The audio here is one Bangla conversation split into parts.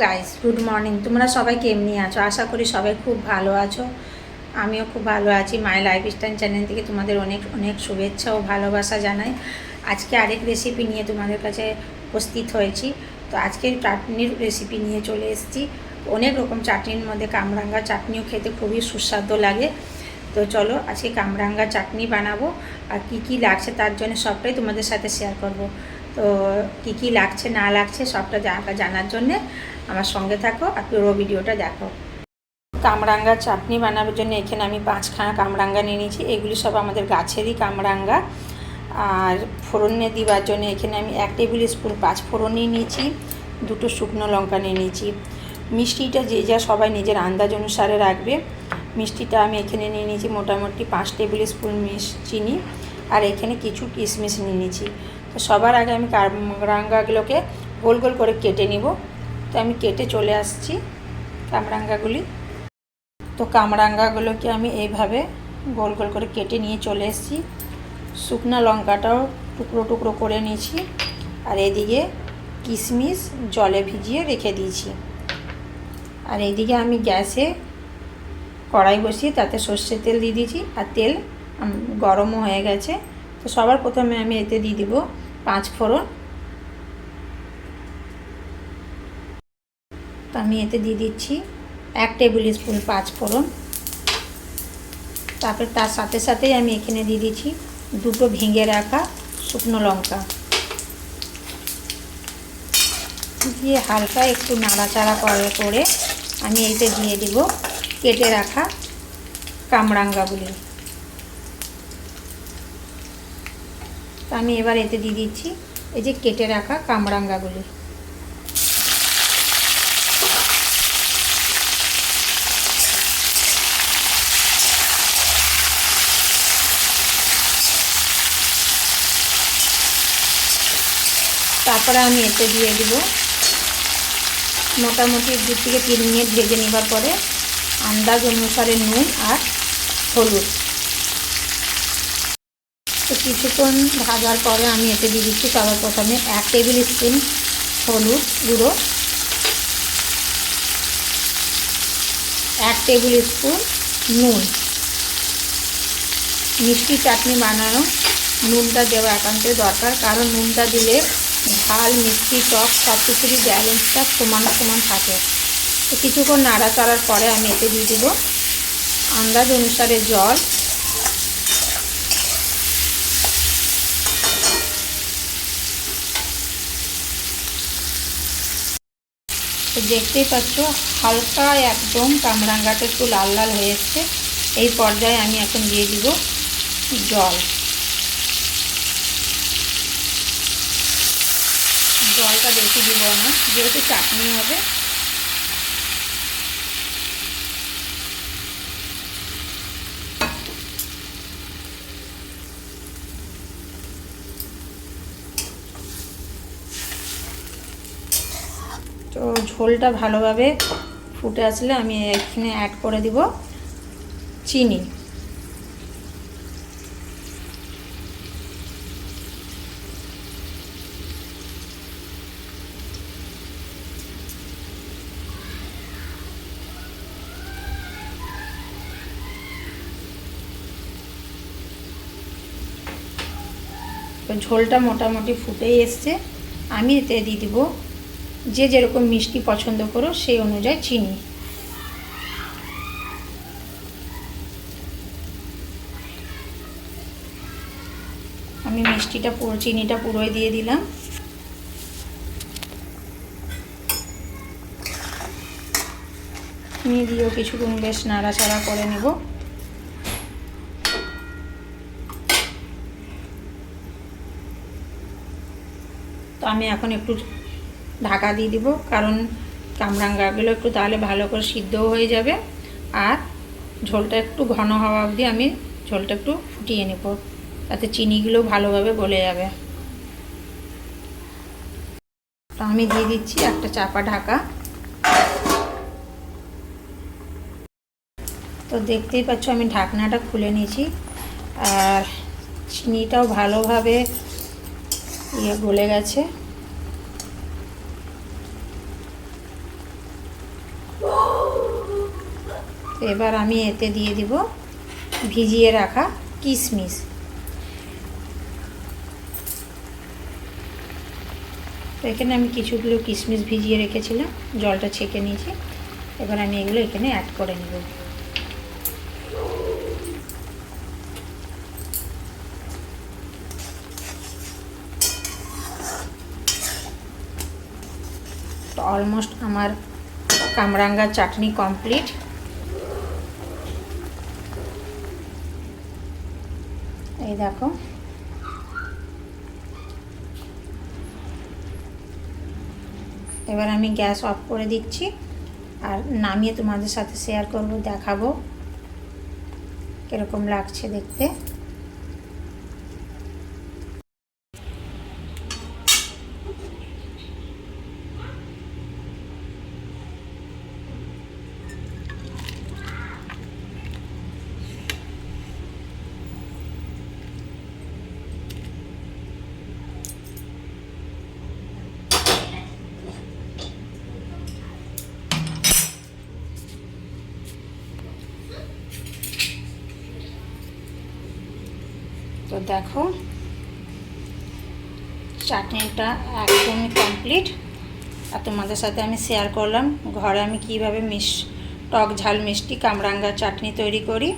গাইস গুড মর্নিং তোমরা সবাই কেমনি আছো? আশা করি সবাই খুব ভালো আছো। আমিও খুব ভালো আছি। মাই লাইফ স্টাইল চ্যানেল থেকে তোমাদের অনেক অনেক শুভেচ্ছা ও ভালোবাসা জানাই। আজকে আরেক রেসিপি নিয়ে তোমাদের কাছে উপস্থিত হয়েছি। তো আজকে চাটনির রেসিপি নিয়ে চলে এসেছি। অনেক রকম চাটনির মধ্যে কামরাঙ্গা চাটনিও খেতে খুবই সুস্বাদু লাগে। তো চলো আজকে কামরাঙ্গা চাটনি বানাবো। আর কি কি লাগছে তার জন্য সবটাই তোমাদের সাথে শেয়ার করব। তো কি কি লাগছে, না লাগছে সবটা জানা, জানার জন্যে আমার সঙ্গে থাকো আর পুরো ভিডিওটা দেখো। কামরাঙ্গা চাটনি বানানোর জন্য এখানে আমি পাঁচখানা কামরাঙ্গা নিয়ে নিয়েছি। এগুলি সব আমাদের গাছেরই কামরাঙ্গা। আর ফোড়নে দিবার জন্য এখানে আমি এক টেবিল স্পুন পাঁচ ফোড়ন নিয়ে নিয়েছি, দুটো শুকনো লঙ্কা নিয়ে নিয়েছি। মিষ্টিটা যে যা সবাই নিজের আন্দাজ অনুসারে রাখবে। মিষ্টিটা আমি এখানে নিয়ে নিয়েছি মোটামুটি পাঁচ টেবিল স্পুন মিস চিনি। আর এখানে কিছু কিশমিশ নিয়ে নিয়েছি। তো সবার আগে আমি কামরাঙ্গাগুলোকে গোল গোল করে কেটে নিব। তো আমি কেটে চলে আসছি কামরাঙ্গাগুলি। তো কামরাঙ্গাগুলোকে আমি এইভাবে গোল গোল করে কেটে নিয়ে চলে এসেছি। শুকনো লঙ্কাটাও টুকরো টুকরো করে নিয়েছি। আর এদিকে কিশমিশ জলে ভিজিয়ে রেখে দিয়েছি। আর এইদিকে আমি গ্যাসে কড়াই বসিয়ে তাতে সর্ষের তেল দিয়ে দিয়েছি। আর তেল গরমও হয়ে গেছে। তো সবার প্রথমে আমি এতে দিয়ে দিব পাঁচ ফোড়ন। তো আমি এতে দিয়ে দিচ্ছি এক টেবিল স্পুন পাঁচ ফোড়ন। তারপরে তার সাথে সাথেই আমি এখানে দিয়ে দিচ্ছি দুটো ভেঙে রাখা শুকনো লঙ্কা। দিয়ে হালকা একটু নাড়াচাড়া করে করে আমি এতে দিয়ে দিব কেটে রাখা কামরাঙ্গাগুলি। তো আমি এবার এতে দিয়ে দিচ্ছি এই যে কেটে রাখা কামরাঙ্গাগুলি। তারপরে আমি এতে দিয়ে দিব মোটামুটি দু থেকে তিন মিনিট ভেজে নেবার পরে আন্দাজ অনুসারে নুন আর হলুদ। তো কিছুক্ষণ ভাজার পরে আমি এতে দিয়ে দিচ্ছি সবার প্রথমে এক টেবিল স্পুন হলুদ গুঁড়ো। এক টেবিল স্পুন নুন। মিষ্টি চাটনি বানানো নুনটা দেওয়া একান্তই দরকার, কারণ নুনটা দিলে ঝাল, মিষ্টি, টক সব কিছুরই ব্যালেন্সটা সমান সমান থাকে। তো কিছুক্ষণ নাড়াচাড়ার পরে আমি এতে দিয়ে দেবো আন্দাজ অনুসারে জল। তো দেখতেই পাচ্ছ, হালকা একদম কামরাঙ্গাটা একটু লাল লাল হয়ে এই পর্যায়ে আমি এখন দিয়ে দিব জল। জলটা বেশি দিব না, যেহেতু চাটনি হবে। তো ঝোলটা ভালোভাবে ফুটে আসলে আমি এখানে অ্যাড করে দিব চিনি। ঝোলটা মোটামুটি ফুটেই এসছে। আমি এতে দিয়ে দিব যে যেরকম মিষ্টি পছন্দ করো, সেই অনুযায়ী চিনি। আমি মিষ্টিটা পুরো, চিনিটা পুরোই দিয়ে দিলাম। চিনি দিয়েও কিছুক্ষণ বেশ নাড়াচাড়া করে নেব। তো আমি এখন একটু ঢাকা দিয়ে দিব, কারণ কামরাঙ্গাগুলো একটু তাহলে ভালো করে সিদ্ধও হয়ে যাবে। আর ঝোলটা একটু ঘন হওয়া অবধি আমি ঝোলটা একটু ফুটিয়ে নেব তাতে চিনিগুলো ভালোভাবে গলে যাবে। তো আমি দিয়ে দিচ্ছি একটা চাপা ঢাকা। তো দেখতেই পাচ্ছ আমি ঢাকনাটা খুলে নিয়েছি, আর চিনিটাও ভালোভাবে ইয়ে গলে গেছে। এবার আমি এতে দিয়ে দিব ভিজিয়ে রাখা কিশমিশ তো এখানে আমি কিছুগুলো কিশমিশ ভিজিয়ে রেখেছিলাম, জলটা ছেঁকে নিয়েছি। এবার আমি এগুলো এখানে অ্যাড করে নেব। তো অলমোস্ট আমার কামরাঙ্গা চাটনি কমপ্লিট এই দেখো। এবার আমি গ্যাস অফ করে দিচ্ছি আর নামিয়ে তোমাদের সাথে শেয়ার করব, দেখাবো। কীরকম লাগছে দেখতে। তো দেখো, চাটনিটা একদমই কমপ্লিট আর তোমাদের সাথে আমি শেয়ার করলাম, ঘরে আমি কীভাবে মিশ টক ঝাল মিষ্টি কামরাঙ্গার চাটনি তৈরি করি।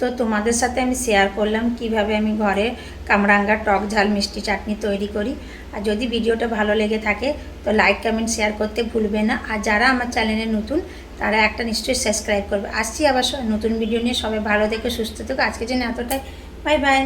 তো তোমাদের সাথে আমি শেয়ার করলাম কীভাবে আমি ঘরে কামরাঙ্গা টক ঝাল মিষ্টি চাটনি তৈরি করি। আর যদি ভিডিওটা ভালো লেগে থাকে, তো লাইক কমেন্ট শেয়ার করতে ভুলবে না। আর যারা আমার চ্যানেলে নতুন, তারা একটা নিশ্চয়ই সাবস্ক্রাইব করবে। আসছি আবার নতুন ভিডিও নিয়ে। সবাই ভালো থেকে, সুস্থ থেকো। আজকে জন্য এতটাই। Bye bye